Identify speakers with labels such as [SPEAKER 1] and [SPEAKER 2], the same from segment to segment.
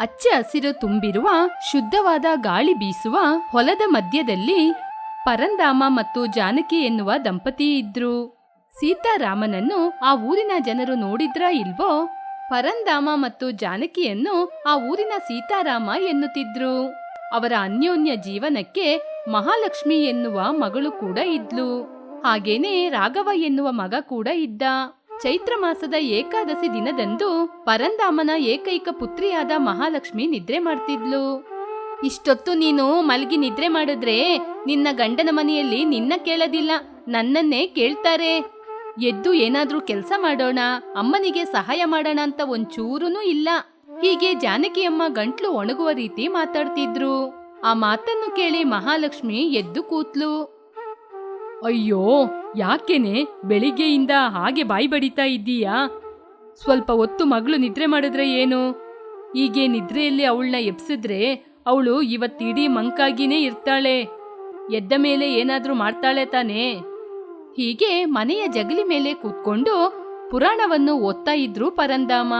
[SPEAKER 1] ಹಚ್ಚ ಹಸಿರು ತುಂಬಿರುವ, ಶುದ್ಧವಾದ ಗಾಳಿ ಬೀಸುವ ಹೊಲದ ಮಧ್ಯದಲ್ಲಿ ಪರಂದಾಮ ಮತ್ತು ಜಾನಕಿ ಎನ್ನುವ ದಂಪತಿ ಇದ್ರು. ಸೀತಾರಾಮನನ್ನು ಆ ಊರಿನ ಜನರು ನೋಡಿದ್ರ ಇಲ್ವೋ? ಪರಂದಾಮ ಮತ್ತು ಜಾನಕಿಯನ್ನು ಆ ಊರಿನ ಸೀತಾರಾಮ ಎನ್ನುತ್ತಿದ್ರು. ಅವರ ಅನ್ಯೋನ್ಯ ಜೀವನಕ್ಕೆ ಮಹಾಲಕ್ಷ್ಮಿ ಎನ್ನುವ ಮಗಳು ಕೂಡ ಇದ್ಲು. ಹಾಗೇನೆ ರಾಘವ ಎನ್ನುವ ಮಗ ಕೂಡ ಇದ್ದ. ಚೈತ್ರ ಮಾಸದ ಏಕಾದಶಿ ದಿನದಂದು ಪರಂದಾಮನ ಏಕೈಕ ಪುತ್ರಿಯಾದ ಮಹಾಲಕ್ಷ್ಮಿ ನಿದ್ರೆ ಮಾಡ್ತಿದ್ಲು. ಇಷ್ಟೊತ್ತು ನೀನು ಮಲಗಿ ನಿದ್ರೆ ಮಾಡಿದ್ರೆ ನಿನ್ನ ಗಂಡನ ಮನೆಯಲ್ಲಿ ನಿನ್ನ ಕೇಳೋದಿಲ್ಲ, ನನ್ನನ್ನೇ ಕೇಳ್ತಾರೆ. ಎದ್ದು ಏನಾದ್ರೂ ಕೆಲಸ ಮಾಡೋಣ, ಅಮ್ಮನಿಗೆ ಸಹಾಯ ಮಾಡೋಣ ಅಂತ ಒಂಚೂರೂ ಇಲ್ಲ. ಹೀಗೆ ಜಾನಕಿಯಮ್ಮ ಗಂಟ್ಲು ಒಣಗುವ ರೀತಿ ಮಾತಾಡ್ತಿದ್ರು. ಆ ಮಾತನ್ನು ಕೇಳಿ ಮಹಾಲಕ್ಷ್ಮಿ ಎದ್ದು ಕೂತ್ಲು. ಅಯ್ಯೋ ಯಾಕೆನೆ ಬೆಳಿಗ್ಗೆಯಿಂದ ಹಾಗೆ ಬಾಯಿ ಬಡಿತಾ ಇದ್ದೀಯಾ? ಸ್ವಲ್ಪ ಹೊತ್ತು ಮಗಳು ನಿದ್ರೆ ಮಾಡಿದ್ರೆ ಏನು? ಹೀಗೆ ನಿದ್ರೆಯಲ್ಲಿ ಅವಳನ್ನ ಎಬ್ಸಿದ್ರೆ ಅವಳು ಇವತ್ತಿಡೀ ಮಂಕಾಗಿನೇ ಇರ್ತಾಳೆ. ಎದ್ದ ಮೇಲೆ ಏನಾದರೂ ಮಾಡ್ತಾಳೆ ತಾನೇ? ಹೀಗೆ ಮನೆಯ ಜಗಲಿ ಮೇಲೆ ಕೂತ್ಕೊಂಡು ಪುರಾಣವನ್ನು ಓದ್ತಾ ಇದ್ರು ಪರಂದಾಮ.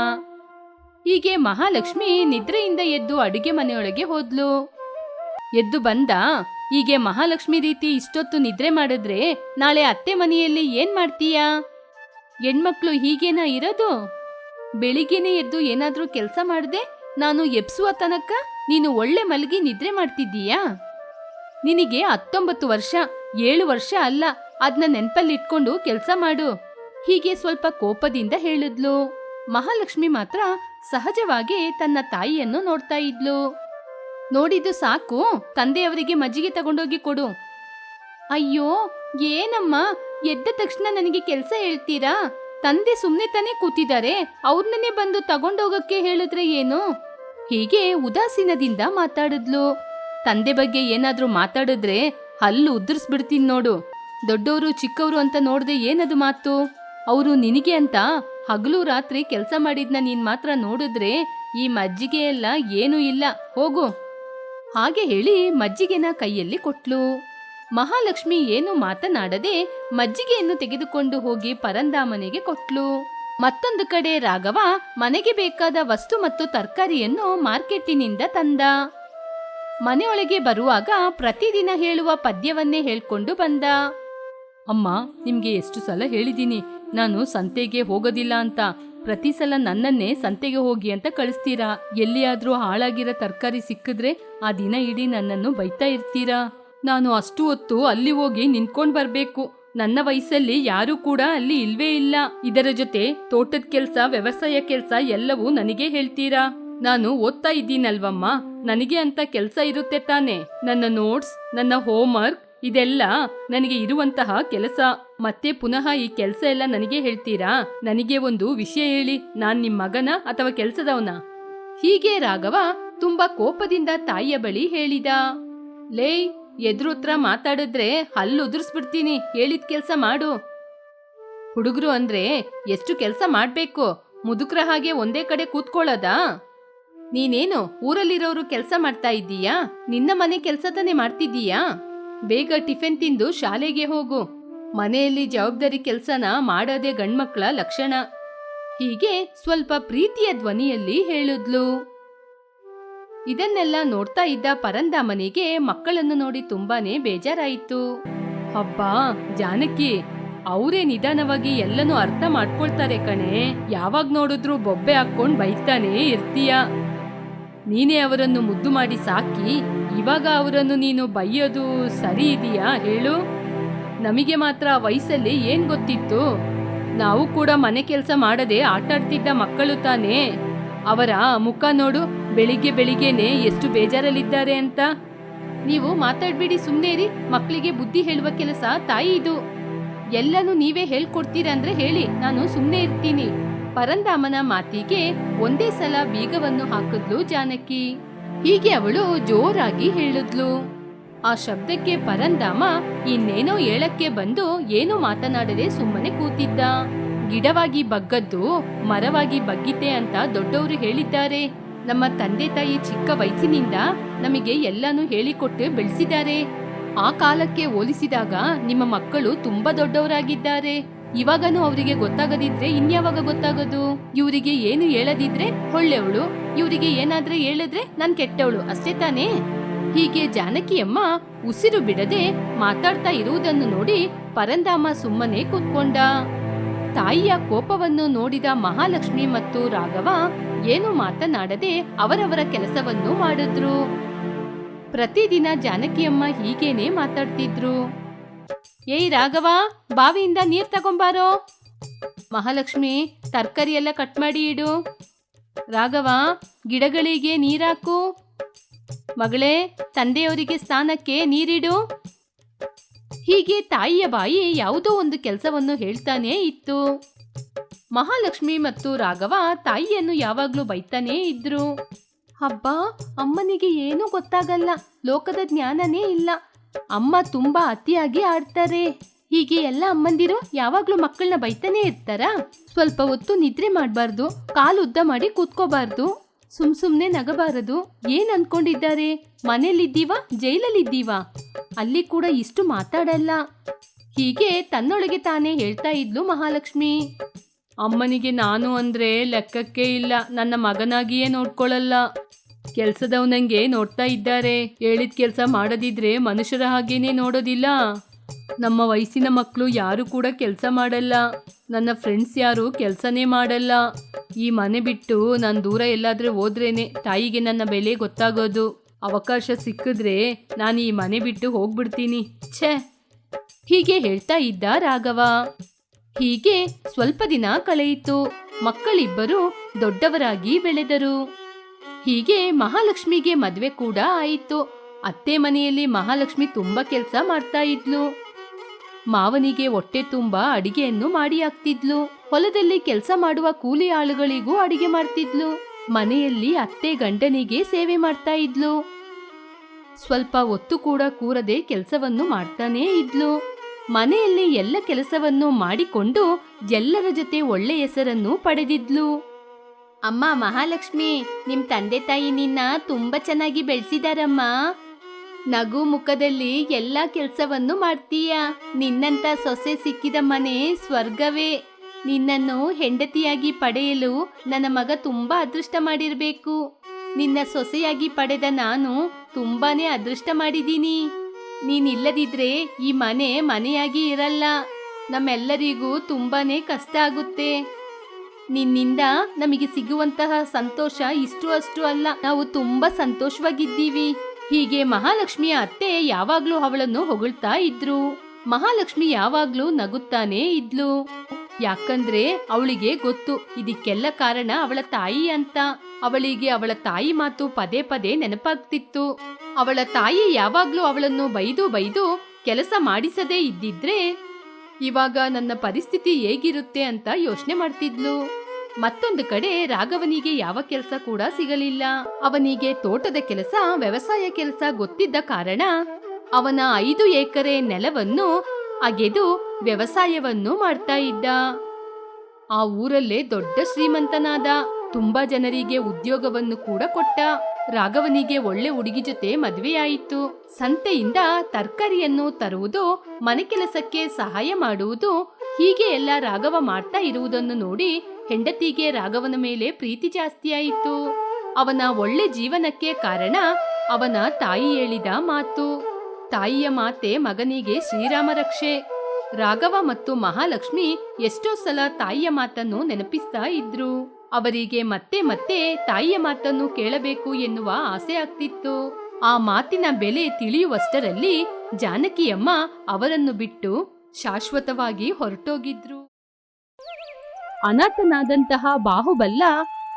[SPEAKER 1] ಹೀಗೆ ಮಹಾಲಕ್ಷ್ಮಿ ನಿದ್ರೆಯಿಂದ ಎದ್ದು ಅಡುಗೆ ಮನೆಯೊಳಗೆ ಹೋದ್ಲು. ಎದ್ದು ಬಂದ ಹೀಗೆ ಮಹಾಲಕ್ಷ್ಮಿ ರೀತಿ ಇಷ್ಟೊತ್ತು ನಿದ್ರೆ ಮಾಡಿದ್ರೆ ನಾಳೆ ಅತ್ತೆ ಮನೆಯಲ್ಲಿ ಏನ್ ಮಾಡ್ತೀಯಾ? ಹೆಣ್ಮಕ್ಳು ಹೀಗೇನಾ ಇರೋದು? ಬೆಳಿಗ್ಗೆನೆ ಎದ್ದು ಏನಾದ್ರೂ ಕೆಲಸ ಮಾಡದೆ ನಾನು ಎಬ್ಸುವ ತನಕ ನೀನು ಒಳ್ಳೆ ಮಲಗಿ ನಿದ್ರೆ ಮಾಡ್ತಿದ್ದೀಯಾ? ನಿನಗೆ ಹತ್ತೊಂಬತ್ತು ವರ್ಷ, ಏಳು ವರ್ಷ ಅಲ್ಲ ಅದನ್ನ ನೆನ್ಪಲ್ಲಿಟ್ಕೊಂಡು ಕೆಲಸ ಮಾಡು. ಹೀಗೆ ಸ್ವಲ್ಪ ಕೋಪದಿಂದ ಹೇಳಿದ್ಲು. ಮಹಾಲಕ್ಷ್ಮಿ ಮಾತ್ರ ಸಹಜವಾಗಿ ತನ್ನ ತಾಯಿಯನ್ನು ನೋಡ್ತಾ ಇದ್ಲು. ನೋಡಿದ್ದು ಸಾಕು. ತಂದೆಯವರಿಗೆ ಮಜ್ಜಿಗೆ ತಗೊಂಡೋಗಿ ಕೊಡು. ಅಯ್ಯೋ, ಏನಮ್ಮ? ಎದ್ದ ತಕ್ಷಣ ನನಗೆ ಕೆಲಸ ಹೇಳ್ತೀರಾ? ತಂದೆ ಸುಮ್ನೆ ತಾನೇ ಕೂತಿದ್ದಾರೆ. ಅವ್ರನ್ನೇ ಬಂದು ತಗೊಂಡೋಗಕ್ಕೆ ಹೇಳಿದ್ರೆ ಏನು? ಹೀಗೆ ಉದಾಸೀನದಿಂದ ಮಾತಾಡಿದ್ಲು. ತಂದೆ ಬಗ್ಗೆ ಏನಾದ್ರೂ ಮಾತಾಡಿದ್ರೆ ಹಲ್ಲು ಉದುರಿಸ್ಬಿಡ್ತೀನಿ ನೋಡು. ದೊಡ್ಡವರು ಚಿಕ್ಕವರು ಅಂತ ನೋಡ್ದೆ ಏನದು ಮಾತು? ಅವರು ನಿನಗೆ ಅಂತ ಹಗಲು ರಾತ್ರಿ ಕೆಲಸ ಮಾಡಿದ್ನ ನೀನ್ ಮಾತ್ರ ನೋಡಿದ್ರೆ ಈ ಮಜ್ಜಿಗೆ ಎಲ್ಲ ಏನೂ ಇಲ್ಲ. ಹೋಗು. ಹಾಗೆ ಹೇಳಿ ಮಜ್ಜಿಗೆನ ಕೈಯಲ್ಲಿ ಕೊಟ್ಲು. ಮಹಾಲಕ್ಷ್ಮಿ ಏನು ಮಾತನಾಡದೆ ಮಜ್ಜಿಗೆಯನ್ನು ತೆಗೆದುಕೊಂಡು ಹೋಗಿ ಪರಂದಾಮನೆಗೆ ಕೊಟ್ಲು. ಮತ್ತೊಂದು ಕಡೆ ರಾಘವ ಮನೆಗೆ ಬೇಕಾದ ವಸ್ತು ಮತ್ತು ತರಕಾರಿಯನ್ನು ಮಾರ್ಕೆಟಿನಿಂದ ತಂದ. ಮನೆಯೊಳಗೆ ಬರುವಾಗ ಪ್ರತಿದಿನ ಹೇಳುವ ಪದ್ಯವನ್ನೇ ಹೇಳ್ಕೊಂಡು ಬಂದ. ಅಮ್ಮ, ನಿಮ್ಗೆ ಎಷ್ಟು ಸಲ ಹೇಳಿದ್ದೀನಿ, ನಾನು ಸಂತೆಗೆ ಹೋಗೋದಿಲ್ಲ ಅಂತ. ಪ್ರತಿ ಸಲ ನನ್ನನ್ನೇ ಸಂತೆಗೆ ಹೋಗಿ ಅಂತ ಕಳಿಸ್ತೀರಾ? ಎಲ್ಲಿಯಾದ್ರೂ ಹಾಳಾಗಿರೋ ತರಕಾರಿ ಸಿಕ್ಕಿದ್ರೆ ಆ ದಿನ ಇಡೀ ನನ್ನನ್ನು ಬೈತಾ ಇರ್ತೀರಾ? ನಾನು ಅಷ್ಟು ಹೊತ್ತು ಅಲ್ಲಿ ಹೋಗಿ ನಿಂತ್ಕೊಂಡು ಬರಬೇಕು. ನನ್ನ ವಯಸ್ಸಲ್ಲಿ ಯಾರೂ ಕೂಡ ಅಲ್ಲಿ ಇಲ್ವೇ ಇಲ್ಲ. ಇದರ ಜೊತೆ ತೋಟದ ಕೆಲಸ, ವ್ಯವಸಾಯ ಕೆಲಸ ಎಲ್ಲವೂ ನನಗೆ ಹೇಳ್ತೀರಾ? ನಾನು ಓದ್ತಾ ಇದ್ದೀನಲ್ವಮ್ಮ. ನನಗೆ ಅಂತ ಕೆಲಸ ಇರುತ್ತೆ ತಾನೆ. ನನ್ನ ನೋಟ್ಸ್, ನನ್ನ ಹೋಮ್ವರ್ಕ್, ಇದೆಲ್ಲ ನನಗೆ ಇರುವಂತಹ ಕೆಲಸ. ಮತ್ತೆ ಪುನಃ ಈ ಕೆಲಸ ಎಲ್ಲ ನನಗೆ ಹೇಳ್ತೀರಾ? ನನಗೆ ಒಂದು ವಿಷಯ ಹೇಳಿ. ನಾನ್ ನಿಮ್ ಮಗನ ಅಥವಾ ಕೆಲ್ಸದವನ? ಹೀಗೆ ರಾಘವ ತುಂಬಾ ಕೋಪದಿಂದ ತಾಯಿಯ ಬಳಿ ಹೇಳಿದ. ಲೇ, ಎದುರುತ್ರ ಮಾತಾಡಿದ್ರೆ ಹಲ್ಲು ಉದುರಿಸ್ಬಿಡ್ತೀನಿ. ಹೇಳಿದ ಕೆಲಸ ಮಾಡು. ಹುಡುಗರು ಅಂದ್ರೆ ಎಷ್ಟು ಕೆಲಸ ಮಾಡ್ಬೇಕು? ಮುದುಕ್ರ ಹಾಗೆ ಒಂದೇ ಕಡೆ ಕೂತ್ಕೊಳ್ಳೋದಾ? ನೀನೇನು ಊರಲ್ಲಿರೋರು ಕೆಲಸ ಮಾಡ್ತಾ ಇದ್ದೀಯಾ? ನಿನ್ನ ಮನೆ ಕೆಲಸ ತಾನೇ ಮಾಡ್ತಿದ್ದೀಯಾ? ಬೇಗ ಟಿಫಿನ್ ತಿಂದು ಶಾಲೆಗೆ ಹೋಗು. ಮನೆಯಲ್ಲಿ ಜವಾಬ್ದಾರಿ ಕೆಲಸನ ಮಾಡೋದೇ ಗಂಡ್ಮಕ್ಳ ಲಕ್ಷಣ. ಹೀಗೆ ಸ್ವಲ್ಪ ಪ್ರೀತಿಯ ಧ್ವನಿಯಲ್ಲಿ ಹೇಳಿದ್ಲು. ಇದನ್ನೆಲ್ಲ ನೋಡ್ತಾ ಇದ್ದ ಪರಂದಾಮನಿಗೆ ಮಕ್ಕಳನ್ನು ನೋಡಿ ತುಂಬಾನೇ ಬೇಜಾರಾಯಿತು. ಅಬ್ಬಾ, ಜಾನಕಿ, ಅವರೇ ನಿಧಾನವಾಗಿ ಎಲ್ಲನೂ ಅರ್ಥ ಮಾಡ್ಕೊಳ್ತಾರೆ ಕಣೆ. ಯಾವಾಗ ನೋಡಿದ್ರು ಬೊಬ್ಬೆ ಹಾಕೊಂಡ್ ಬೈತಾನೆ ಇರ್ತೀಯ. ನೀನೇ ಅವರನ್ನು ಮುದ್ದು ಮಾಡಿ ಸಾಕಿ, ಇವಾಗ ಅವರನ್ನು ನೀನು ಬೈಯೋದು ಸರಿ ಇದೆಯಾ ಹೇಳು. ನಮಗೆ ಮಾತ್ರ ವಯಸ್ಸಲ್ಲಿ ಏನ್ ಗೊತ್ತಿತ್ತು? ನಾವು ಕೂಡ ಮನೆ ಕೆಲಸ ಮಾಡದೆ ಆಟಾಡ್ತಿದ್ದ ಮಕ್ಕಳು ತಾನೇ. ಅವರ ಮುಖ ನೋಡು, ಬೆಳಿಗ್ಗೆ ಬೆಳಿಗ್ಗೆನೆ ಎಷ್ಟು ಬೇಜಾರಲ್ಲಿದ್ದಾರೆ ಅಂತ. ನೀವು ಮಾತಾಡ್ಬೇಡಿ ಸುಮ್ಮನೆ ಇರಿ ಮಕ್ಕಳಿಗೆ ಬುದ್ಧಿ ಹೇಳುವ ಕೆಲಸ ತಾಯಿ ಇದು. ಎಲ್ಲನೂ ನೀವೇ ಹೇಳ್ಕೊಡ್ತೀರಾ ಅಂದ್ರೆ ಹೇಳಿ, ನಾನು ಸುಮ್ಮನೆ ಇರ್ತೀನಿ. ಪರಂದಾಮನ ಮಾತಿಗೆ ಒಂದೇ ಸಲ ಬೀಗವನ್ನು ಹಾಕಿದ್ಲು ಜಾನಕಿ. ಹೀಗೆ ಅವಳು ಜೋರಾಗಿ ಹೇಳಿದ್ಲು. ಆ ಶಬ್ದಕ್ಕೆ ಪರಂಧಾಮ ಇನ್ನೇನೋ ಏಳಕ್ಕೆ ಬಂದು ಏನೂ ಮಾತನಾಡದೆ ಸುಮ್ಮನೆ ಕೂತಿದ್ದ. ಗಿಡವಾಗಿ ಬಗ್ಗದ್ದು, ಮರವಾಗಿ ಬಗ್ಗಿತೆ ಅಂತ ದೊಡ್ಡವರು ಹೇಳಿದ್ದಾರೆ. ನಮ್ಮ ತಂದೆ ತಾಯಿ ಚಿಕ್ಕ ವಯಸ್ಸಿನಿಂದ ನಮಗೆ ಎಲ್ಲಾನು ಹೇಳಿಕೊಟ್ಟು ಬೆಳೆಸಿದ್ದಾರೆ. ಆ ಕಾಲಕ್ಕೆ ಹೋಲಿಸಿದಾಗ ನಿಮ್ಮ ಮಕ್ಕಳು ತುಂಬಾ ದೊಡ್ಡವರಾಗಿದ್ದಾರೆ. ಇವಾಗನೂ ಅವರಿಗೆ ಗೊತ್ತಾಗದಿದ್ರೆ ಇನ್ಯಾವಾಗ ಗೊತ್ತಾಗೋದು? ಇವರಿಗೆ ಏನು ಹೇಳದಿದ್ರೆ ಒಳ್ಳೆಯವಳು ಇವರಿಗೆ ಏನಾದ್ರೆ ಹೇಳಿದ್ರೆ ನಾನು ಕೆಟ್ಟವಳು, ಅಷ್ಟೇ ತಾನೇ? ಹೀಗೆ ಜಾನಕಿಯಮ್ಮ ಉಸಿರು ಬಿಡದೆ ಮಾತಾಡ್ತಾ ಇರುವುದನ್ನು ನೋಡಿ ಪರಂದಾಮ ಸುಮ್ಮನೆ ಕೂತ್ಕೊಂಡ. ತಾಯಿಯ ಕೋಪವನ್ನು ನೋಡಿದ ಮಹಾಲಕ್ಷ್ಮಿ ಮತ್ತು ರಾಘವ ಏನು ಮಾತನಾಡದೆ ಅವರವರ ಕೆಲಸವನ್ನು ಮಾಡಿದ್ರು. ಪ್ರತಿದಿನ ಜಾನಕಿಯಮ್ಮ ಹೀಗೇನೆ ಮಾತಾಡ್ತಿದ್ರು. ಏಯ್ ರಾಘವ, ಬಾವಿಯಿಂದ ನೀರ್ ತಗೊಂಬಾರೋ? ಮಹಾಲಕ್ಷ್ಮಿ ತರಕಾರಿ ಎಲ್ಲ ಕಟ್ ಮಾಡಿ ಇಡು. ರಾಘವ, ಗಿಡಗಳಿಗೆ ನೀರಾಕು ಮಗಳೇ, ತಂದೆಯವರಿಗೆ ಸ್ನಾನಕ್ಕೆ ನೀರಿಡು. ಹೀಗೆ ತಾಯಿಯ ಬಾಯಿ ಯಾವುದೋ ಒಂದು ಕೆಲಸವನ್ನು ಹೇಳ್ತಾನೇ ಇತ್ತು. ಮಹಾಲಕ್ಷ್ಮಿ ಮತ್ತು ರಾಘವ ತಾಯಿಯನ್ನು ಯಾವಾಗ್ಲೂ ಬೈತಾನೇ ಇದ್ರು. ಹಬ್ಬ ಅಮ್ಮನಿಗೆ ಏನೂ ಗೊತ್ತಾಗಲ್ಲ, ಲೋಕದ ಜ್ಞಾನನೇ ಇಲ್ಲ. ಅಮ್ಮ ತುಂಬಾ ಅತಿಯಾಗಿ ಆಡ್ತಾರೆ. ಹೀಗೆ ಎಲ್ಲ ಅಮ್ಮಂದಿರು ಯಾವಾಗ್ಲೂ ಮಕ್ಕಳನ್ನ ಬೈತಾನೆ ಇರ್ತಾರ? ಸ್ವಲ್ಪ ಹೊತ್ತು ನಿದ್ರೆ ಮಾಡಬಾರ್ದು, ಕಾಲು ಉದ್ದ ಮಾಡಿ ಕೂತ್ಕೋಬಾರ್ದು. ಸುಮ್ ಸುಮ್ನೆ ನಗಬಾರದು. ಏನ್ ಅನ್ಕೊಂಡಿದ್ದಾರೆ? ಮನೇಲಿದ್ದೀವ ಜೈಲಲ್ಲಿದ್ದೀವ? ಅಲ್ಲಿ ಕೂಡ ಇಷ್ಟು ಮಾತಾಡಲ್ಲ. ಹೀಗೆ ತನ್ನೊಳಗೆ ತಾನೇ ಹೇಳ್ತಾ ಇದ್ಲು ಮಹಾಲಕ್ಷ್ಮಿ. ಅಮ್ಮನಿಗೆ ನಾನು ಅಂದ್ರೆ ಲೆಕ್ಕಕ್ಕೆ ಇಲ್ಲ. ನನ್ನ ಮಗನಾಗಿಯೇ ನೋಡ್ಕೊಳ್ಳಲ್ಲ ಕೆಲ್ಸದವನಂಗೆ ನೋಡ್ತಾ ಇದ್ದಾರೆ. ಹೇಳಿದ ಕೆಲಸ ಮಾಡದಿದ್ರೆ ಮನುಷ್ಯರ ಹಾಗೇನೆ ನೋಡೋದಿಲ್ಲ. ನಮ್ಮ ವಯಸ್ಸಿನ ಮಕ್ಕಳು ಯಾರು ಕೂಡ ಕೆಲಸ ಮಾಡಲ್ಲ. ನನ್ನ ಫ್ರೆಂಡ್ಸ್ ಯಾರು ಕೆಲಸನೇ ಮಾಡಲ್ಲ. ಈ ಮನೆ ಬಿಟ್ಟು ನಾನು ದೂರ ಎಲ್ಲಾದ್ರೆ ಹೋದ್ರೇನೆ ತಾಯಿಗೆ ನನ್ನ ಬೆಲೆ ಗೊತ್ತಾಗೋದು. ಅವಕಾಶ ಸಿಕ್ಕಿದ್ರೆ ನಾನು ಈ ಮನೆ ಬಿಟ್ಟು ಹೋಗ್ಬಿಡ್ತೀನಿ. ಛೇ! ಹೀಗೆ ಹೇಳ್ತಾ ಇದ್ದ ರಾಘವ. ಹೀಗೆ ಸ್ವಲ್ಪ ದಿನ ಕಳೆಯಿತು. ಮಕ್ಕಳಿಬ್ಬರು ದೊಡ್ಡವರಾಗಿ ಬೆಳೆದರು. ಹೀಗೆ ಮಹಾಲಕ್ಷ್ಮಿಗೆ ಮದುವೆ ಕೂಡ ಆಯಿತು. ಅತ್ತೆ ಮನೆಯಲ್ಲಿ ಮಹಾಲಕ್ಷ್ಮಿ ತುಂಬಾ ಕೆಲಸ ಮಾಡ್ತಾ ಇದ್ಲು. ಮಾವನಿಗೆ ಹೊಟ್ಟೆ ತುಂಬಾ ಅಡಿಗೆಯನ್ನು ಮಾಡಿ ಹಾಕ್ತಿದ್ಲು ಹೊಲದಲ್ಲಿ ಕೆಲಸ ಮಾಡುವ ಕೂಲಿ ಆಳುಗಳಿಗೂ ಅಡಿಗೆ ಮಾಡ್ತಿದ್ಲು. ಮನೆಯಲ್ಲಿ ಅತ್ತೆ ಗಂಡನಿಗೆ ಸೇವೆ ಮಾಡ್ತಾ ಇದ್ಲು. ಸ್ವಲ್ಪ ಒತ್ತು ಕೂಡ ಕೂರದೆ ಕೆಲಸವನ್ನು ಮಾಡ್ತಾನೇ ಇದ್ಲು. ಮನೆಯಲ್ಲಿ ಎಲ್ಲ ಕೆಲಸವನ್ನು ಮಾಡಿಕೊಂಡು ಎಲ್ಲರ ಜೊತೆ ಒಳ್ಳೆ ಹೆಸರನ್ನು ಪಡೆದಿದ್ಲು. ಅಮ್ಮ ಮಹಾಲಕ್ಷ್ಮಿ, ನಿಮ್ ತಂದೆ ತಾಯಿ ನಿನ್ನ ತುಂಬಾ ಚೆನ್ನಾಗಿ ಬೆಳೆಸಿದಾರಮ್ಮ. ನಗು ಮುಖದಲ್ಲಿ ಎಲ್ಲ ಕೆಲ್ಸವನ್ನು ಮಾಡ್ತೀಯ? ನಿನ್ನಂತ ಸೊಸೆ ಸಿಕ್ಕಿದ ಮನೆ ಸ್ವರ್ಗವೇ. ನಿನ್ನನ್ನು ಹೆಂಡತಿಯಾಗಿ ಪಡೆಯಲು ನನ್ನ ಮಗ ತುಂಬಾ ಅದೃಷ್ಟ ಮಾಡಿರಬೇಕು. ನಿನ್ನ ಸೊಸೆಯಾಗಿ ಪಡೆದ ನಾನು ತುಂಬಾನೇ ಅದೃಷ್ಟ ಮಾಡಿದ್ದೀನಿ. ನೀನಿಲ್ಲದಿದ್ರೆ ಈ ಮನೆ ಮನೆಯಾಗಿ ಇರಲ್ಲ. ನಮ್ಮೆಲ್ಲರಿಗೂ ತುಂಬಾನೇ ಕಷ್ಟ ಆಗುತ್ತೆ. ನಿನ್ನಿಂದ ನಮಗೆ ಸಿಗುವಂತಹ ಸಂತೋಷ ಇಷ್ಟು ಅಷ್ಟು ಅಲ್ಲ. ನಾವು ತುಂಬಾ ಸಂತೋಷವಾಗಿದ್ದೀವಿ. ಹೀಗೆ ಮಹಾಲಕ್ಷ್ಮಿಯ ಅತ್ತೆ ಯಾವಾಗ್ಲೂ ಅವಳನ್ನು ಹೊಗಳ್ತಾ ಇದ್ರು. ಮಹಾಲಕ್ಷ್ಮಿ ಯಾವಾಗ್ಲೂ ನಗುತ್ತಾನೇ ಇದ್ಲು. ಯಾಕಂದ್ರೆ ಅವಳಿಗೆ ಗೊತ್ತು, ಇದಕ್ಕೆಲ್ಲ ಕಾರಣ ಅವಳ ತಾಯಿ ಅಂತ. ಅವಳಿಗೆ ಅವಳ ತಾಯಿ ಮಾತು ಪದೇ ಪದೇ ನೆನಪಾಗ್ತಿತ್ತು. ಅವಳ ತಾಯಿ ಯಾವಾಗ್ಲೂ ಅವಳನ್ನು ಬೈದು ಬೈದು ಕೆಲಸ ಮಾಡಿಸದೇ ಇದ್ದಿದ್ರೆ ಇವಾಗ ನನ್ನ ಪರಿಸ್ಥಿತಿ ಹೇಗಿರುತ್ತೆ ಅಂತ ಯೋಚನೆ ಮಾಡ್ತಿದ್ಲು. ಮತ್ತೊಂದು ಕಡೆ ರಾಘವನಿಗೆ ಯಾವ ಕೆಲಸ ಕೂಡ ಸಿಗಲಿಲ್ಲ. ಅವನಿಗೆ ತೋಟದ ಕೆಲಸ, ವ್ಯವಸಾಯ ಕೆಲಸ ಗೊತ್ತಿದ್ದ ಕಾರಣ ಅವನ ಐದು ಎಕರೆ ನೆಲವನ್ನು ಅಗೆದು ವ್ಯವಸಾಯವನ್ನು ಮಾಡ್ತಾ ಇದ್ದ. ಆ ಊರಲ್ಲೇ ದೊಡ್ಡ ಶ್ರೀಮಂತನಾದ ತುಂಬಾ ಜನರಿಗೆ ಉದ್ಯೋಗವನ್ನು ಕೂಡ ಕೊಟ್ಟ. ರಾಘವನಿಗೆ ಒಳ್ಳೆ ಹುಡುಗಿ ಜೊತೆ ಮದುವೆಯಾಯಿತು. ಸಂತೆಯಿಂದ ತರಕಾರಿಯನ್ನು ತರುವುದು, ಮನೆ ಕೆಲಸಕ್ಕೆ ಸಹಾಯ ಮಾಡುವುದು ಹೀಗೆ ಎಲ್ಲ ರಾಘವ ಮಾಡ್ತಾ ಇರುವುದನ್ನು ನೋಡಿ ಹೆಂಡತಿಗೆ ರಾಘವನ ಮೇಲೆ ಪ್ರೀತಿ ಜಾಸ್ತಿಯಾಯಿತು ಅವನ ಒಳ್ಳೆ ಜೀವನಕ್ಕೆ ಕಾರಣ ಅವನ ತಾಯಿ ಹೇಳಿದ ಮಾತು. ತಾಯಿಯ ಮಾತೆ ಮಗನಿಗೆ ಶ್ರೀರಾಮ ರಕ್ಷೆ. ರಾಘವ ಮತ್ತು ಮಹಾಲಕ್ಷ್ಮಿ ಎಷ್ಟೋ ಸಲ ತಾಯಿಯ ಮಾತನ್ನು ನೆನಪಿಸ್ತಾ ಇದ್ರು. ಅವರಿಗೆ ಮತ್ತೆ ಮತ್ತೆ ತಾಯಿಯ ಮಾತನ್ನು ಕೇಳಬೇಕು ಎನ್ನುವ ಆಸೆ ಆಗ್ತಿತ್ತು. ಆ ಮಾತಿನ ಬೆಲೆ ತಿಳಿಯುವಷ್ಟರಲ್ಲಿ ಜಾನಕಿಯಮ್ಮ ಅವರನ್ನು ಬಿಟ್ಟು ಶಾಶ್ವತವಾಗಿ ಹೊರಟೋಗಿದ್ರು. ಅನಾಥನಾದಂತಹ ಬಾಹುಬಲ್ಲ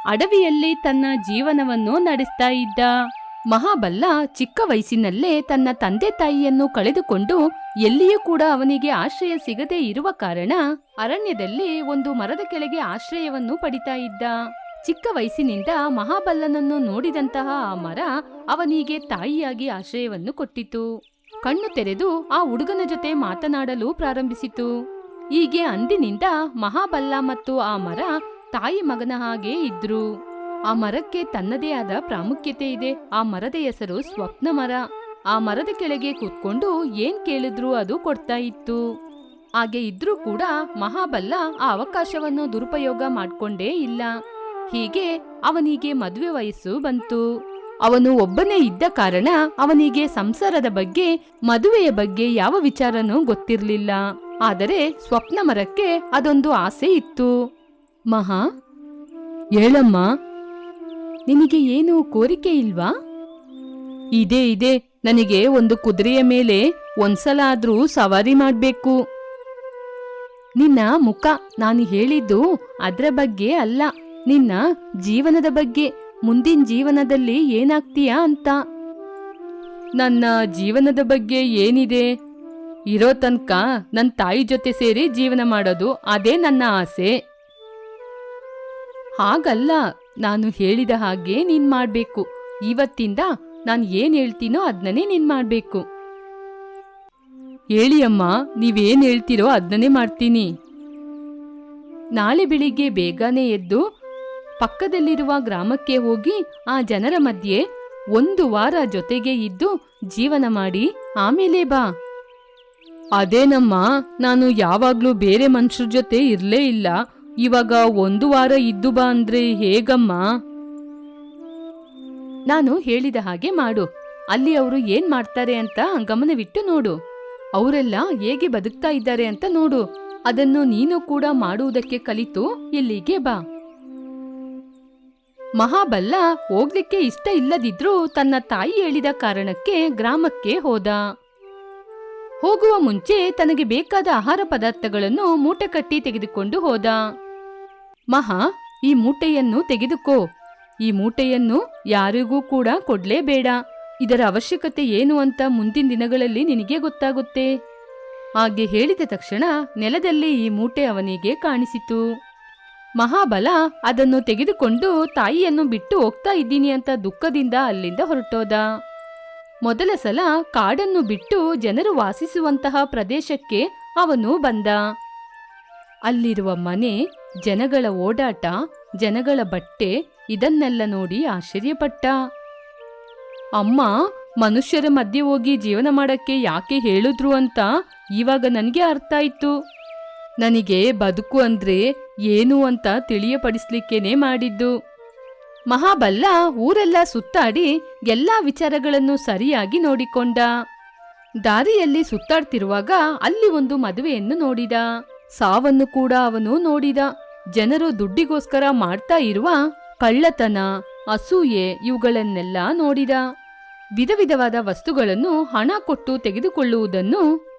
[SPEAKER 1] ಅಡವಿಯಲ್ಲಿ ತನ್ನ ಜೀವನವನ್ನು ನಡೆಸ್ತಾ ಇದ್ದ. ಮಹಾಬಲ್ಲ ಚಿಕ್ಕ ವಯಸ್ಸಿನಲ್ಲೇ ತನ್ನ ತಂದೆ ತಾಯಿಯನ್ನು ಕಳೆದುಕೊಂಡು ಎಲ್ಲಿಯೂ ಕೂಡ ಅವನಿಗೆ ಆಶ್ರಯ ಸಿಗದೇ ಇರುವ ಕಾರಣ ಅರಣ್ಯದಲ್ಲಿ ಒಂದು ಮರದ ಕೆಳಗೆ ಆಶ್ರಯವನ್ನು ಪಡಿತಾ ಇದ್ದ. ಚಿಕ್ಕ ವಯಸ್ಸಿನಿಂದ ಮಹಾಬಲ್ಲನನ್ನು ನೋಡಿದಂತಹ ಆ ಮರ ಅವನಿಗೆ ತಾಯಿಯಾಗಿ ಆಶ್ರಯವನ್ನು ಕೊಟ್ಟಿತು. ಕಣ್ಣು ತೆರೆದು ಆ ಹುಡುಗನ ಜೊತೆ ಮಾತನಾಡಲು ಪ್ರಾರಂಭಿಸಿತು. ಹೀಗೆ ಅಂದಿನಿಂದ ಮಹಾಬಲ್ಲ ಮತ್ತು ಆ ಮರ ತಾಯಿ ಮಗನ ಹಾಗೆ ಇದ್ರು. ಆ ಮರಕ್ಕೆ ತನ್ನದೇ ಆದ ಪ್ರಾಮುಖ್ಯತೆ ಇದೆ. ಆ ಮರದ ಹೆಸರು ಸ್ವಪ್ನ ಮರ. ಆ ಮರದ ಕೆಳಗೆ ಕೂತ್ಕೊಂಡು ಏನ್ ಕೇಳಿದ್ರು ಅದು ಕೊಡ್ತಾ ಇತ್ತು. ಹಾಗೆ ಇದ್ರೂ ಕೂಡ ಮಹಾಬಲ್ಲ ಆ ಅವಕಾಶವನ್ನು ದುರುಪಯೋಗ ಮಾಡ್ಕೊಂಡೇ ಇಲ್ಲ. ಹೀಗೆ ಅವನಿಗೆ ಮದುವೆ ವಯಸ್ಸು ಬಂತು. ಅವನು ಒಬ್ಬನೇ ಇದ್ದ ಕಾರಣ ಅವನಿಗೆ ಸಂಸಾರದ ಬಗ್ಗೆ, ಮದುವೆಯ ಬಗ್ಗೆ ಯಾವ ವಿಚಾರನೂ ಗೊತ್ತಿರ್ಲಿಲ್ಲ. ಆದರೆ ಸ್ವಪ್ನ ಮರಕ್ಕೆ ಅದೊಂದು ಆಸೆ ಇತ್ತು. ಮಹಾ, ಹೇಳಮ್ಮ, ನಿನಗೆ ಏನು ಕೋರಿಕೆ ಇಲ್ವಾ? ಇದೆ ಇದೆ, ನನಗೆ ಒಂದು ಕುದುರೆಯ ಮೇಲೆ ಒಂದ್ಸಲ ಆದ್ರೂ ಸವಾರಿ ಮಾಡಬೇಕು. ನಿನ್ನ ಮುಖ ನಾನು ಹೇಳಿದ್ದು ಅದರ ಬಗ್ಗೆ ಅಲ್ಲ. ನಿನ್ನ ಜೀವನದ ಬಗ್ಗೆ, ಮುಂದಿನ ಜೀವನದಲ್ಲಿ ಏನಾಗ್ತೀಯಾ ಅಂತ. ನನ್ನ ಜೀವನದ ಬಗ್ಗೆ ಏನಿದೆ? ಇರೋ ತನಕ ನನ್ನ ತಾಯಿ ಜೊತೆ ಸೇರಿ ಜೀವನ ಮಾಡೋದು ಅದೇ ನನ್ನ ಆಸೆ. ಹಾಗಲ್ಲ, ನಾನು ಹೇಳಿದ ಹಾಗೆ ನೀನ್ ಮಾಡ್ಬೇಕು. ಇವತ್ತಿಂದ ನಾನು ಏನ್ ಹೇಳ್ತೀನೋ ಅದನ್ನೇ ನೀನ್ ಮಾಡ್ಬೇಕು. ಹೇಳಿ ಅಮ್ಮ ನೀವೇನ್ ಹೇಳ್ತೀರೋ ಅದನ್ನೇ ಮಾಡ್ತೀನಿ. ನಾಳೆ ಬೆಳಿಗ್ಗೆ ಬೇಗನೆ ಎದ್ದು ಪಕ್ಕದಲ್ಲಿರುವ ಗ್ರಾಮಕ್ಕೆ ಹೋಗಿ ಆ ಜನರ ಮಧ್ಯೆ ಒಂದು ವಾರ ಜೊತೆಗೆ ಇದ್ದು ಜೀವನ ಮಾಡಿ ಆಮೇಲೆ ಬಾ. ಅದೇನಮ್ಮ, ನಾನು ಯಾವಾಗ್ಲೂ ಬೇರೆ ಮನುಷ್ಯರ ಜೊತೆ ಇರ್ಲೇ ಇಲ್ಲ. ಇವಾಗ ಒಂದು ವಾರ ಇದ್ದು ಬಾ ಅಂದ್ರೆ ಹೇಗಮ್ಮ? ನಾನು ಹೇಳಿದ ಹಾಗೆ ಮಾಡು. ಅಲ್ಲಿ ಅವರು ಏನ್ ಮಾಡ್ತಾರೆ ಅಂತ ಗಮನವಿಟ್ಟು ನೋಡು. ಅವರೆಲ್ಲ ಹೇಗೆ ಬದುಕ್ತಾ ಇದ್ದಾರೆ ಅಂತ ನೋಡು. ಅದನ್ನು ನೀನು ಕೂಡ ಮಾಡುವುದಕ್ಕೆ ಕಲಿತು ಇಲ್ಲಿಗೆ ಬಾ. ಮಹಾಬಲ್ಲ ಹೋಗ್ಲಿಕ್ಕೆ ಇಷ್ಟ ಇಲ್ಲದಿದ್ರೂ ತನ್ನ ತಾಯಿ ಹೇಳಿದ ಕಾರಣಕ್ಕೆ ಗ್ರಾಮಕ್ಕೆ ಹೋದ. ಹೋಗುವ ಮುಂಚೆ ತನಗೆ ಬೇಕಾದ ಆಹಾರ ಪದಾರ್ಥಗಳನ್ನು ಮೂಟೆ ಕಟ್ಟಿ ತೆಗೆದುಕೊಂಡು ಹೋದ. ಮಹಾ, ಈ ಮೂಟೆಯನ್ನು ತೆಗೆದುಕೋ. ಈ ಮೂಟೆಯನ್ನು ಯಾರಿಗೂ ಕೂಡ ಕೊಡ್ಲೇಬೇಡ. ಇದರ ಅವಶ್ಯಕತೆ ಏನು ಅಂತ ಮುಂದಿನ ದಿನಗಳಲ್ಲಿ ನಿನಗೆ ಗೊತ್ತಾಗುತ್ತೆ. ಹಾಗೆ ಹೇಳಿದ ತಕ್ಷಣ ನೆಲದಲ್ಲಿ ಈ ಮೂಟೆ ಅವನಿಗೆ ಕಾಣಿಸಿತು. ಮಹಾಬಲ ಅದನ್ನು ತೆಗೆದುಕೊಂಡು ತಾಯಿಯನ್ನು ಬಿಟ್ಟು ಹೋಗ್ತಾ ಇದ್ದೀನಿ ಅಂತ ದುಃಖದಿಂದ ಅಲ್ಲಿಂದ ಹೊರಟೋದ. ಮೊದಲ ಸಲ ಕಾಡನ್ನು ಬಿಟ್ಟು ಜನರು ವಾಸಿಸುವಂತಹ ಪ್ರದೇಶಕ್ಕೆ ಅವನು ಬಂದ. ಅಲ್ಲಿರುವ ಮನೆ, ಜನಗಳ ಓಡಾಟ, ಜನಗಳ ಬಟ್ಟೆ, ಇದನ್ನೆಲ್ಲ ನೋಡಿ ಆಶ್ಚರ್ಯಪಟ್ಟ. ಅಮ್ಮ, ಮನುಷ್ಯರ ಮಧ್ಯೆ ಹೋಗಿ ಜೀವನ ಮಾಡಕ್ಕೆ ಯಾಕೆ ಹೇಳಿದ್ರು ಅಂತ ಇವಾಗ ನನಗೆ ಅರ್ಥ ಆಯ್ತು. ನನಗೆ ಬದುಕು ಅಂದ್ರೆ ಏನು ಅಂತ ತಿಳಿಯಪಡಿಸ್ಲಿಕ್ಕೇನೆ ಮಾಡಿದ್ದು. ಮಹಾಬಲ್ಲ ಊರೆಲ್ಲ ಸುತ್ತಾಡಿ ಎಲ್ಲಾ ವಿಚಾರಗಳನ್ನು ಸರಿಯಾಗಿ ನೋಡಿಕೊಂಡ. ದಾರಿಯಲ್ಲಿ ಸುತ್ತಾಡ್ತಿರುವಾಗ ಅಲ್ಲಿ ಒಂದು ಮದುವೆಯನ್ನು ನೋಡಿದ. ಸಾವನ್ನು ಕೂಡ ಅವನು ನೋಡಿದ. ಜನರು ದುಡ್ಡಿಗೋಸ್ಕರ ಮಾಡ್ತಾ ಇರುವ ಕಳ್ಳತನ, ಅಸೂಯೆ ಇವುಗಳನ್ನೆಲ್ಲ ನೋಡಿದ. ವಿಧ ವಿಧವಾದ ವಸ್ತುಗಳನ್ನು ಹಣ ಕೊಟ್ಟು ತೆಗೆದುಕೊಳ್ಳುವುದನ್ನು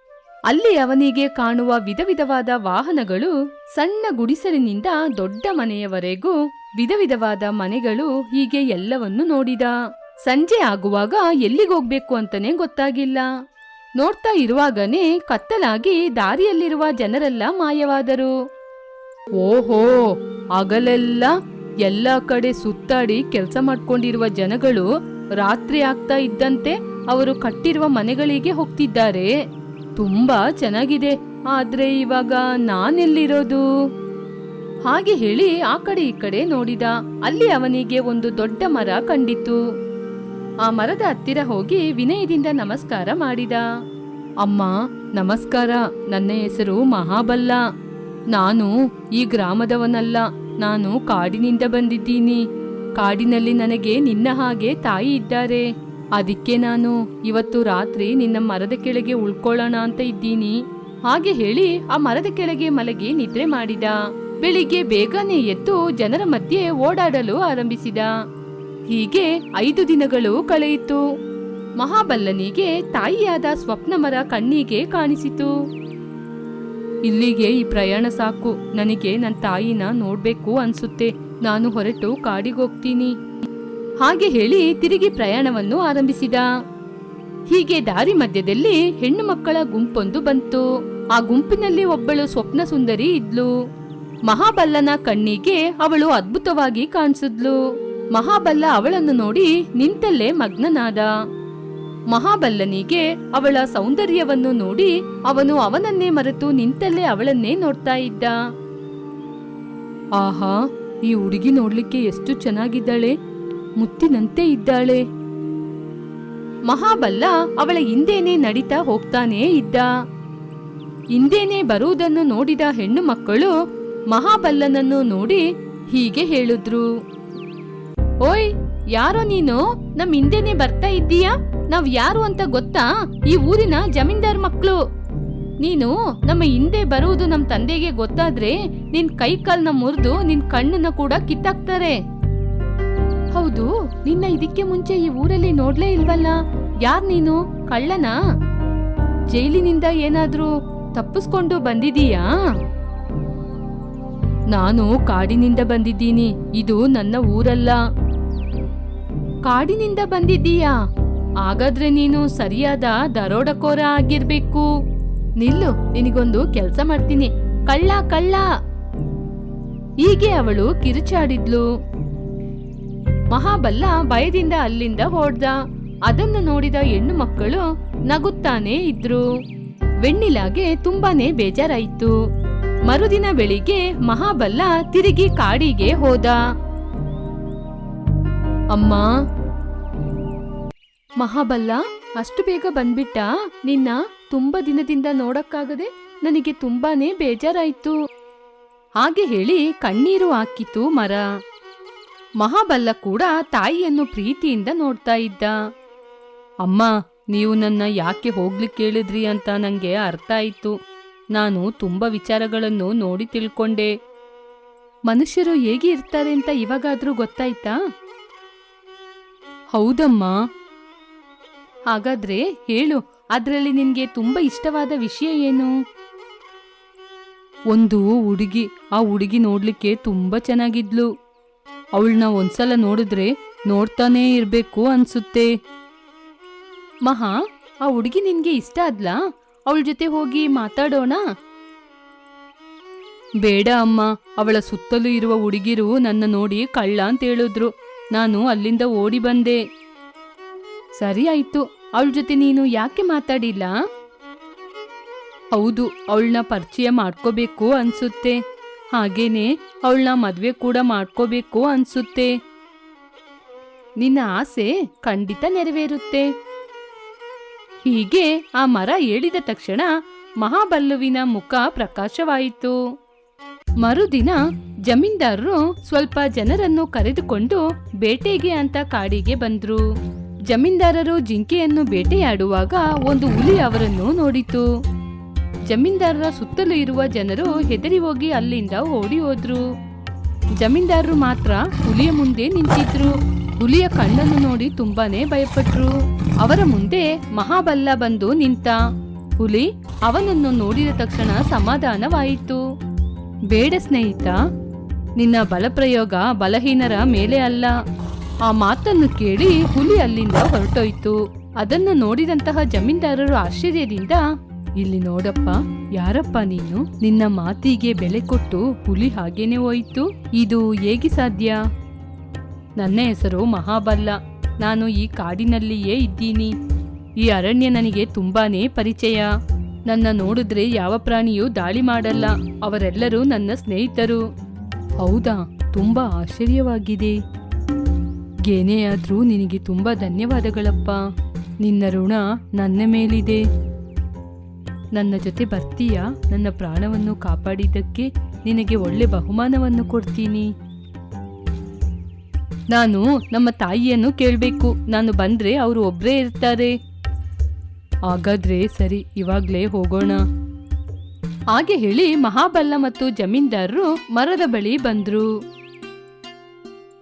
[SPEAKER 1] ಅಲ್ಲಿ ಅವನಿಗೆ ಕಾಣುವ ವಿಧ ವಿಧವಾದ ವಾಹನಗಳು ಸಣ್ಣ ಗುಡಿಸಲಿನಿಂದ ದೊಡ್ಡ ಮನೆಯವರೆಗೂ ವಿಧ ವಿಧವಾದ ಮನೆಗಳು ಹೀಗೆ ಎಲ್ಲವನ್ನು ನೋಡಿದ. ಸಂಜೆ ಆಗುವಾಗ ಎಲ್ಲಿಗೋಗ್ಬೇಕು ಅಂತಾನೆ ಗೊತ್ತಾಗಿಲ್ಲ. ನೋಡ್ತಾ ಇರುವಾಗನೇ ಕತ್ತಲಾಗಿ ದಾರಿಯಲ್ಲಿರುವ ಜನರೆಲ್ಲ ಮಾಯವಾದರು. ಓಹೋ ಅಗಲೆಲ್ಲ ಎಲ್ಲ ಕಡೆ ಸುತ್ತಾಡಿ ಕೆಲಸ ಮಾಡ್ಕೊಂಡಿರುವ ಜನಗಳು ರಾತ್ರಿ ಆಗ್ತಾ ಇದ್ದಂತೆ ಅವರು ಕಟ್ಟಿರುವ ಮನೆಗಳಿಗೆ ಹೋಗ್ತಿದ್ದಾರೆ. ತುಂಬಾ ಚೆನ್ನಾಗಿದೆ, ಆದ್ರೆ ಇವಾಗ ನಾನೆಲ್ಲಿರೋದು? ಹಾಗೆ ಹೇಳಿ ಆ ಕಡೆ ಈ ಕಡೆ ನೋಡಿದ. ಅಲ್ಲಿ ಅವನಿಗೆ ಒಂದು ದೊಡ್ಡ ಮರ ಕಂಡಿತು. ಆ ಮರದ ಹತ್ತಿರ ಹೋಗಿ ವಿನಯದಿಂದ ನಮಸ್ಕಾರ ಮಾಡಿದ. ಅಮ್ಮ, ನಮಸ್ಕಾರ. ನನ್ನ ಹೆಸರು ಮಹಾಬಲ್ಲ. ನಾನು ಈ ಗ್ರಾಮದವನಲ್ಲ. ನಾನು ಕಾಡಿನಿಂದ ಬಂದಿದ್ದೀನಿ. ಕಾಡಿನಲ್ಲಿ ನನಗೆ ನಿನ್ನ ಹಾಗೆ ತಾಯಿ ಇದ್ದಾರೆ. ಅದಕ್ಕೆ ನಾನು ಇವತ್ತು ರಾತ್ರಿ ನಿನ್ನ ಮರದ ಕೆಳಗೆ ಉಳ್ಕೊಳ್ಳೋಣ ಅಂತ ಇದ್ದೀನಿ. ಹಾಗೆ ಹೇಳಿ ಆ ಮರದ ಕೆಳಗೆ ಮಲಗಿ ನಿದ್ರೆ ಮಾಡಿದ. ಬೆಳಿಗ್ಗೆ ಬೇಗನೆ ಎದ್ದು ಜನರ ಮಧ್ಯೆ ಓಡಾಡಲು ಆರಂಭಿಸಿದ. ಹೀಗೆ ಐದು ದಿನಗಳು ಕಳೆಯಿತು. ಮಹಾಬಲ್ಲನಿಗೆ ತಾಯಿಯಾದ ಸ್ವಪ್ನಮರ ಕಣ್ಣಿಗೆ ಕಾಣಿಸಿತು. ಇಲ್ಲಿಗೆ ಈ ಪ್ರಯಾಣ ಸಾಕು. ನನಗೆ ನನ್ನ ತಾಯಿನ ನೋಡ್ಬೇಕು ಅನ್ಸುತ್ತೆ. ನಾನು ಹೊರಟು ಕಾಡಿಗೋಗ್ತೀನಿ ಹಾಗೆ ಹೇಳಿ ತಿರುಗಿ ಪ್ರಯಾಣವನ್ನು ಆರಂಭಿಸಿದ. ಹೀಗೆ ದಾರಿ ಮಧ್ಯದಲ್ಲಿ ಹೆಣ್ಣು ಮಕ್ಕಳ ಗುಂಪೊಂದು ಬಂತು. ಆ ಗುಂಪಿನಲ್ಲಿ ಒಬ್ಬಳು ಸ್ವಪ್ನ ಸುಂದರಿ ಇದ್ಲು. ಮಹಾಬಲ್ಲನ ಕಣ್ಣಿಗೆ ಅವಳು ಅದ್ಭುತವಾಗಿ ಕಾಣಿಸಿದ್ಲು. ಮಹಾಬಲ್ಲ ಅವಳನ್ನು ನೋಡಿ ನಿಂತಲ್ಲೇ ಮಗ್ನನಾದ. ಮಹಾಬಲ್ಲನಿಗೆ ಅವಳ ಸೌಂದರ್ಯವನ್ನು ನೋಡಿ ಅವನು ಅವನನ್ನೇ ಮರೆತು ನಿಂತಲ್ಲೇ ಅವಳನ್ನೇ ನೋಡ್ತಾ ಇದ್ದ. ಆಹಾ, ಈ ಹುಡುಗಿ ನೋಡ್ಲಿಕ್ಕೆ ಎಷ್ಟು ಚೆನ್ನಾಗಿದ್ದಾಳೆ. ಮುತ್ತಿನಂತೆ ಇದ್ದಾಳೆ. ಮಹಾಬಲ್ಲ ಅವಳ ಹಿಂದೇನೆ ನಡೀತಾ ಹೋಗ್ತಾನೇ ಇದ್ದ. ಹಿಂದೇನೆ ಬರುವುದನ್ನು ನೋಡಿದ ಹೆಣ್ಣು ಮಕ್ಕಳು ಮಹಾಬಲ್ಲನನ್ನು ನೋಡಿ ಹೀಗೆ ಹೇಳಿದ್ರು. ಓಯ್, ಯಾರೋ ನೀನು? ನಮ್ ಹಿಂದೆನೆ ಬರ್ತಾ ಇದ್ದೀಯಾ? ನಾವ್ ಯಾರು ಅಂತ ಗೊತ್ತಾ? ಈ ಊರಿನ ಜಮೀನ್ದಾರ್ ಮಕ್ಳು. ನೀನು ನಮ್ಮ ಹಿಂದೆ ಬರುವುದು ನಮ್ ತಂದೆಗೆ ಗೊತ್ತಾದ್ರೆ ನಿನ್ ಕೈ ಕಾಲ್ನ ಮುರಿದು ನಿನ್ ಕಣ್ಣನ್ನ ಕೂಡ ಕಿತ್ತಾಕ್ತಾರೆ. ಹೌದು, ನಿನ್ನ ಇದಕ್ಕೆ ಮುಂಚೆ ಈ ಊರಲ್ಲಿ ನೋಡ್ಲೇ ಇಲ್ವಲ್ಲ? ಯಾರ್ ನೀನು? ಕಳ್ಳನಾ? ಜೈಲಿನಿಂದ ಏನಾದ್ರೂ ತಪ್ಪಿಸ್ಕೊಂಡು ಬಂದಿದೀಯಾ? ನಾನು ಕಾಡಿನಿಂದ ಬಂದಿದ್ದೀನಿ. ಇದು ನನ್ನ ಊರಲ್ಲ. ಕಾಡಿನಿಂದ ಬಂದಿದ್ದೀಯಾ? ಹಾಗಾದ್ರೆ ನೀನು ಸರಿಯಾದ ದರೋಡಕೋರ ಆಗಿರ್ಬೇಕು. ನಿಲ್ಲು, ನಿನಗೊಂದು ಕೆಲಸ ಮಾಡ್ತೀನಿ. ಕಳ್ಳ ಕಳ್ಳ. ಹೀಗೆ ಅವಳು ಕಿರುಚಾಡಿದ್ಲು. ಮಹಾಬಲ್ಲ ಭಯದಿಂದ ಅಲ್ಲಿಂದ ಹೊಡ್ದ ಅದನ್ನು ನೋಡಿದ ಹೆಣ್ಣು ಮಕ್ಕಳು ನಗುತ್ತಾನೇ ಇದ್ರು. ವೆಣ್ಣಿಲಾಗೆ ತುಂಬಾನೇ ಬೇಜಾರಾಯಿತು. ಮರುದಿನ ಬೆಳಿಗ್ಗೆ ಮಹಾಬಲ್ಲ ತಿರುಗಿ ಕಾಡಿಗೆ ಹೋದ. ಅಮ್ಮ ಮಹಾಬಲ್ಲ ಅಷ್ಟು ಬೇಗ ಬಂದ್ಬಿಟ್ಟ? ನಿನ್ನ ತುಂಬಾ ದಿನದಿಂದ ನೋಡಕ್ಕಾಗದೆ ನನಗೆ ತುಂಬಾನೇ ಬೇಜಾರಾಯ್ತು. ಹಾಗೆ ಹೇಳಿ ಕಣ್ಣೀರು ಹಾಕಿತು ಮರ. ಮಹಾಬಲ್ಲ ಕೂಡ ತಾಯಿಯನ್ನು ಪ್ರೀತಿಯಿಂದ ನೋಡ್ತಾ ಇದ್ದ. ಅಮ್ಮ, ನೀವು ನನ್ನ ಯಾಕೆ ಹೋಗ್ಲಿಕ್ಕೆ ಹೇಳಿದ್ರಿ ಅಂತ ನನಗೆ ಅರ್ಥ ಆಯ್ತು. ನಾನು ತುಂಬಾ ವಿಚಾರಗಳನ್ನು ನೋಡಿ ತಿಳ್ಕೊಂಡೆ. ಮನುಷ್ಯರು ಹೇಗೆ ಇರ್ತಾರೆ ಅಂತ ಇವಾಗಾದ್ರೂ ಗೊತ್ತಾಯ್ತಾ? ಹೌದಮ್ಮ. ಹಾಗಾದ್ರೆ ಹೇಳು, ಅದ್ರಲ್ಲಿ ನಿನ್ಗೆ ತುಂಬಾ ಇಷ್ಟವಾದ ವಿಷಯ ಏನು? ಒಂದು ಹುಡುಗಿ, ಆ ಹುಡುಗಿ ನೋಡ್ಲಿಕ್ಕೆ ತುಂಬಾ ಚೆನ್ನಾಗಿದ್ಲು. ಅವಳನ್ನ ಒಂದ್ಸಲ ನೋಡಿದ್ರೆ ನೋಡ್ತಾನೇ ಇರ್ಬೇಕು ಅನ್ಸುತ್ತೆ. ಮಹಾ, ಆ ಹುಡುಗಿ ನಿನ್ಗೆ ಇಷ್ಟ ಆದ್ಲಾ? ಅವಳ ಜೊತೆ ಹೋಗಿ ಮಾತಾಡೋಣ? ಬೇಡ ಅಮ್ಮ, ಅವಳ ಸುತ್ತಲೂ ಇರುವ ಹುಡುಗಿರು ನನ್ನ ನೋಡಿ ಕಳ್ಳ ಅಂತ ಹೇಳಿದ್ರು. ನಾನು ಅಲ್ಲಿಂದ ಓಡಿ ಬಂದೆ. ಸರಿ ಆಯ್ತು, ಅವಳ ಜೊತೆ ನೀನು ಯಾಕೆ ಮಾತಾಡಿಲ್ಲ? ಹೌದು, ಅವಳನ್ನ ಪರಿಚಯ ಮಾಡ್ಕೋಬೇಕು ಅನ್ಸುತ್ತೆ. ಹಾಗೇನೆ, ಅವಳನ್ನ ಮದ್ವೆ ಕೂಡ ಮಾಡ್ಕೋಬೇಕು ಅನ್ಸುತ್ತೆ. ನಿನ್ನ ಆಸೆ ಖಂಡಿತ ನೆರವೇರುತ್ತೆ. ಹೀಗೆ ಆ ಮರ ಹೇಳಿದ ತಕ್ಷಣ ಮಹಾಬಲ್ಲುವಿನ ಮುಖ ಪ್ರಕಾಶವಾಯಿತು. ಮರುದಿನ ಜಮೀನ್ದಾರರು ಸ್ವಲ್ಪ ಜನರನ್ನು ಕರೆದುಕೊಂಡು ಬೇಟೆಗೆ ಅಂತ ಕಾಡಿಗೆ ಬಂದ್ರು. ಜಮೀನ್ದಾರರು ಜಿಂಕೆಯನ್ನು ಬೇಟೆಯಾಡುವಾಗ ಒಂದು ಹುಲಿ ಅವರನ್ನು ನೋಡಿತು. ಜಮೀನ್ದಾರರ ಸುತ್ತಲೂ ಇರುವ ಜನರು ಹೆದರಿ ಹೋಗಿ ಅಲ್ಲಿಂದ ಓಡಿ ಹೋದ್ರು. ಜಮೀನ್ದಾರರು ಮಾತ್ರ ಹುಲಿಯ ಮುಂದೆ ನಿಂತಿದ್ರು. ಹುಲಿಯ ಕಣ್ಣನ್ನು ನೋಡಿ ತುಂಬಾನೇ ಭಯಪಟ್ರು. ಅವರ ಮುಂದೆ ಮಹಾಬಲ್ಲ ಬಂದು ನಿಂತ. ಹುಲಿ ಅವನನ್ನು ನೋಡಿದ ತಕ್ಷಣ ಸಮಾಧಾನವಾಯಿತು. ಬೇಡ ಸ್ನೇಹಿತ, ನಿನ್ನ ಬಲಪ್ರಯೋಗ ಬಲಹೀನರ ಮೇಲೆ ಅಲ್ಲ. ಆ ಮಾತನ್ನು ಕೇಳಿ ಹುಲಿ ಅಲ್ಲಿಂದ ಹೊರಟೋಯ್ತು. ಅದನ್ನು ನೋಡಿದಂತಹ ಜಮೀನ್ದಾರರು ಆಶ್ಚರ್ಯದಿಂದ, ಇಲ್ಲಿ ನೋಡಪ್ಪ, ಯಾರಪ್ಪ ನೀನು? ನಿನ್ನ ಮಾತಿಗೆ ಬೆಲೆ ಕೊಟ್ಟು ಹುಲಿ ಹಾಗೇನೆ ಹೋಯಿತು. ಇದು ಹೇಗೆ ಸಾಧ್ಯ? ನನ್ನ ಹೆಸರು ಮಹಾಬಲ್ಲ. ನಾನು ಈ ಕಾಡಿನಲ್ಲಿಯೇ ಇದ್ದೀನಿ. ಈ ಅರಣ್ಯ ನನಗೆ ತುಂಬಾನೇ ಪರಿಚಯ. ನನ್ನ ನೋಡಿದ್ರೆ ಯಾವ ಪ್ರಾಣಿಯೂ ದಾಳಿ ಮಾಡಲ್ಲ. ಅವರೆಲ್ಲರೂ ನನ್ನ ಸ್ನೇಹಿತರು. ಹೌದಾ? ತುಂಬಾ ಆಶ್ಚರ್ಯವಾಗಿದೆ. ಏನೇ ಆದ್ರೂ ನಿನಗೆ ತುಂಬಾ ಧನ್ಯವಾದಗಳಪ್ಪ. ನಿನ್ನ ಋಣ ನನ್ನ ಮೇಲಿದೆ. ನನ್ನ ಜೊತೆ ಬರ್ತೀಯಾ? ನನ್ನ ಪ್ರಾಣವನ್ನು ಕಾಪಾಡಿದ್ದಕ್ಕೆ ನಿನಗೆ ಒಳ್ಳೆ ಬಹುಮಾನವನ್ನು ಕೊಡ್ತೀನಿ. ನಾನು ನಮ್ಮ ತಾಯಿಯನ್ನು ಕೇಳಬೇಕು. ನಾನು ಬಂದ್ರೆ ಅವರು ಒಬ್ಬರೇ ಇರ್ತಾರೆ. ಹಾಗಾದ್ರೆ ಸರಿ, ಇವಾಗ್ಲೇ ಹೋಗೋಣ. ಹಾಗೆ ಹೇಳಿ ಮಹಾಬಲ್ಲ ಮತ್ತು ಜಮೀನ್ದಾರರು ಮರದ ಬಳಿ ಬಂದ್ರು.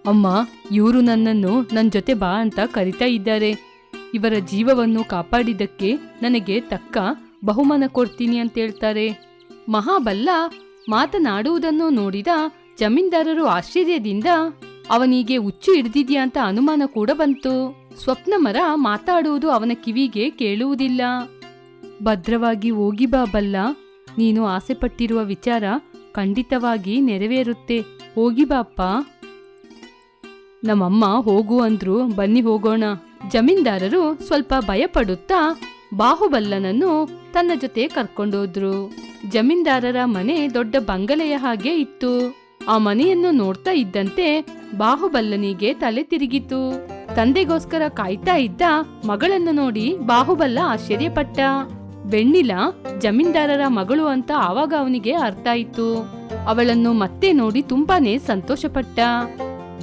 [SPEAKER 1] ಅಮ್ಮ, ಇವರು ನನ್ನನ್ನು ನನ್ನ ಜೊತೆ ಬಾ ಅಂತ ಕರಿತಾ ಇದ್ದಾರೆ. ಇವರ ಜೀವವನ್ನು ಕಾಪಾಡಿದ್ದಕ್ಕೆ ನನಗೆ ತಕ್ಕ ಬಹುಮಾನ ಕೊಡ್ತೀನಿ ಅಂತ ಹೇಳ್ತಾರೆ. ಮಹಾಬಲ್ಲ ಮಾತನಾಡುವುದನ್ನು ನೋಡಿದ ಜಮೀನ್ದಾರರು ಆಶ್ಚರ್ಯದಿಂದ ಅವನಿಗೆ ಹುಚ್ಚು ಹಿಡಿದಿದ್ಯಾ ಅಂತ ಅನುಮಾನ ಕೂಡ ಬಂತು. ಸ್ವಪ್ನ ಮರ ಮಾತಾಡುವುದು ಅವನ ಕಿವಿಗೆ ಕೇಳುವುದಿಲ್ಲ. ಭದ್ರವಾಗಿ ಹೋಗಿ ಬಾ ಬಲ್ಲ, ನೀನು ಆಸೆ ಪಟ್ಟಿರುವ ವಿಚಾರ ಖಂಡಿತವಾಗಿ ನೆರವೇರುತ್ತೆ. ಹೋಗಿ ಬಾಪ್ಪ ನಮ್ಮಮ್ಮ ಹೋಗು ಅಂದ್ರು, ಬನ್ನಿ ಹೋಗೋಣ. ಜಮೀನ್ದಾರರು ಸ್ವಲ್ಪ ಭಯಪಡುತ್ತಾ ಬಾಹುಬಲ್ಲನನ್ನು ತನ್ನ ಜೊತೆ ಕರ್ಕೊಂಡೋದ್ರು. ಜಮೀನ್ದಾರರ ಮನೆ ದೊಡ್ಡ ಬಂಗಲೆಯ ಹಾಗೆ ಇತ್ತು. ಆ ಮನೆಯನ್ನು ನೋಡ್ತಾ ಇದ್ದಂತೆ ಬಾಹುಬಲ್ಲನಿಗೆ ತಲೆ ತಿರುಗಿತು. ತಂದೆಗೋಸ್ಕರ ಕಾಯ್ತಾ ಇದ್ದ ಮಗಳನ್ನು ನೋಡಿ ಬಾಹುಬಲ್ಲ ಆಶ್ಚರ್ಯಪಟ್ಟ. ಬೆಣ್ಣಿಲ ಜಮೀನ್ದಾರರ ಮಗಳು ಅಂತ ಆವಾಗ ಅವನಿಗೆ ಅರ್ಥ ಆಯ್ತು. ಅವಳನ್ನು ಮತ್ತೆ ನೋಡಿ ತುಂಬಾನೇ ಸಂತೋಷಪಟ್ಟ.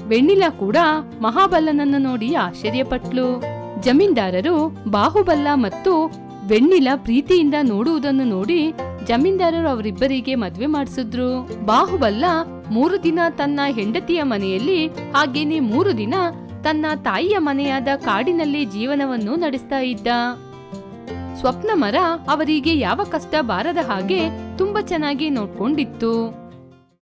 [SPEAKER 1] ಬೆಣ್ಣಿಲ ಕೂಡ ಮಹಾಬಲ್ಲನನ್ನ ನೋಡಿ ಆಶ್ಚರ್ಯಪಟ್ಲು. ಜಮೀನ್ದಾರರು ಬಾಹುಬಲ್ಲ ಮತ್ತು ಬೆಣ್ಣಿಲ ಪ್ರೀತಿಯಿಂದ ನೋಡುವುದನ್ನು ನೋಡಿ ಜಮೀನ್ದಾರರು ಅವರಿಬ್ಬರಿಗೆ ಮದ್ವೆ ಮಾಡಿಸಿದ್ರು. ಬಾಹುಬಲ್ಲ ಮೂರು ದಿನ ತನ್ನ ಹೆಂಡತಿಯ ಮನೆಯಲ್ಲಿ, ಹಾಗೇನೆ ಮೂರು ದಿನ ತನ್ನ ತಾಯಿಯ ಮನೆಯಾದ ಕಾಡಿನಲ್ಲಿ ಜೀವನವನ್ನು ನಡೆಸ್ತಾ ಇದ್ದ. ಸ್ವಪ್ನ ಮರ ಅವರಿಗೆ ಯಾವ ಕಷ್ಟ ಬಾರದ ಹಾಗೆ ತುಂಬಾ ಚೆನ್ನಾಗಿ ನೋಡ್ಕೊಂಡಿತ್ತು.